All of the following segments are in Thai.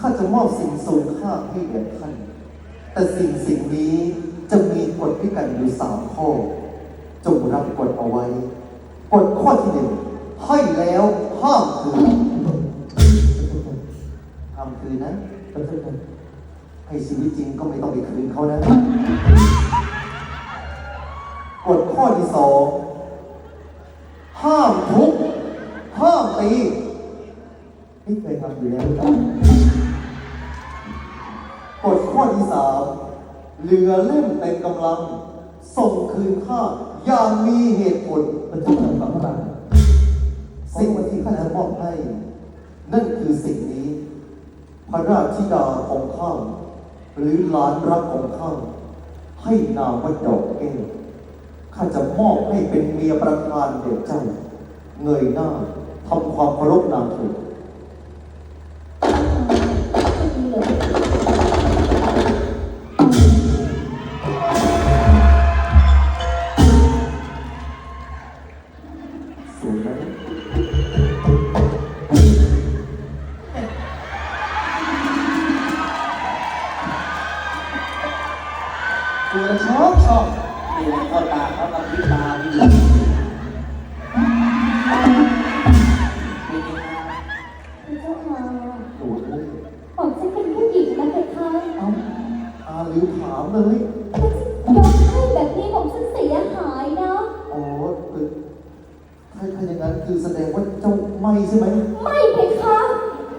ข้าจะมอบสิ่งสูงค่าให้แก่ท่าน แต่สิ่งสิ่งนี้จะมีกฎด้วยกันอยู่สามข้อ จงรับกฎเอาไว้ กฎข้อที่หนึ่งให้แล้วห้ามคืนห้ามคืนนะพระเจ้าค่ะให้ชีวิตจริงก็ไม่ต้องไปคืนเขานะ กฎข้อที่สองห้ามทุบห้ามตีไม่เคยทำอยู่แล้ว กฎข้อที่สามเรือเล่มเต็มกำลัง ส่งคืนข้าอย่างมีเหตุผลพระเจ้าค่ะพระบาทสิ่งที่ข้าจะมอบให้ นั่นคือสิ่งนี้ พระราชธิดาของข้าหรือหลานรักของข้าให้นามว่าดอกแก้วข้าจะมอบให้เป็นเมียประธานเด็กเจ้า เงยหน้าทำความเคารพนางเถิด สวยไหมตัวชอบชอบนี่แหละเข้าตาเขากับพริบตานี่เป็นยังไงคุณเจ้าค่ะสวยเลยผมฉันเป็นผู้หญิงนะเพคะเอ้าอาลืมถามเลยยกให้แบบนี้ผมฉันเสียห ถ้าถ้าอย่างนั้นคือแสดงว่าเจ้าไม่ใช่ไหมไม่เพคะ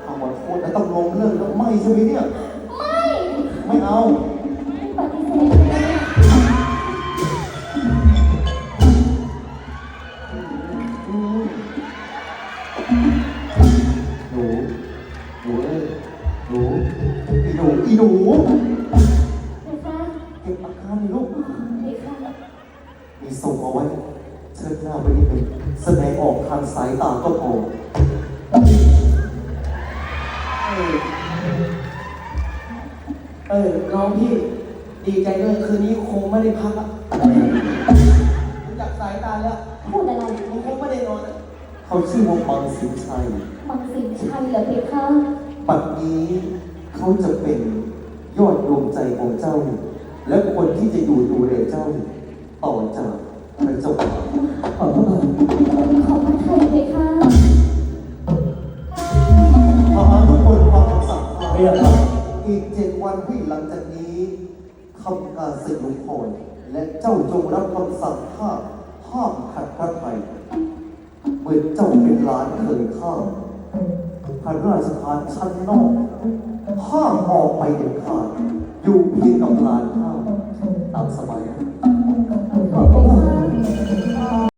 เอาขอโทษนะต้องลงเรื่องแล้วไม่ใช่ไหมเนี่ย ไม่ไม่เอาปฏิเสธเลยอืมหนูหนูเอ้ยหนูอีหนูอีหนูเพคะเก็บอาการหน่อยลูกเพคะมีส่งเอาไว้เชิดห น้าไปนิดหนึ่งแสดงออกทางสายตาก็พอเออเออน้องพี่ดีใจด้วยคืนนี้คงไม่ได้พักอะดูจากสายตาแล้วพูดอะไรคงคงไม่ได้นอนอะเขาชื่อว่าบังสินชัย มังสินชัยเหรอเพคะปัจนี้เขาจะเป็นยอดดวงใจของเจ้า และคนที่จะอยู่ดูแลเจ้า ต่อจากพระ เจ้าค่ะขอพระบาทขอพระไทยเพคะทหารทุกคนฟังคำสั่งข้าเรีอีกเจ็ดวันที่หลังจากนี้ทำการศึกลุงพลและเจ้าจงรับคำสั่งข้าห้ามขัดพระไทยเมื่อเจ้าเป็นหลานเคยข้าพระราชทานชั้นนอกห้ามออกไปเด็ดขาดอยู่เพียงกับหลานข้าตามสบายนะ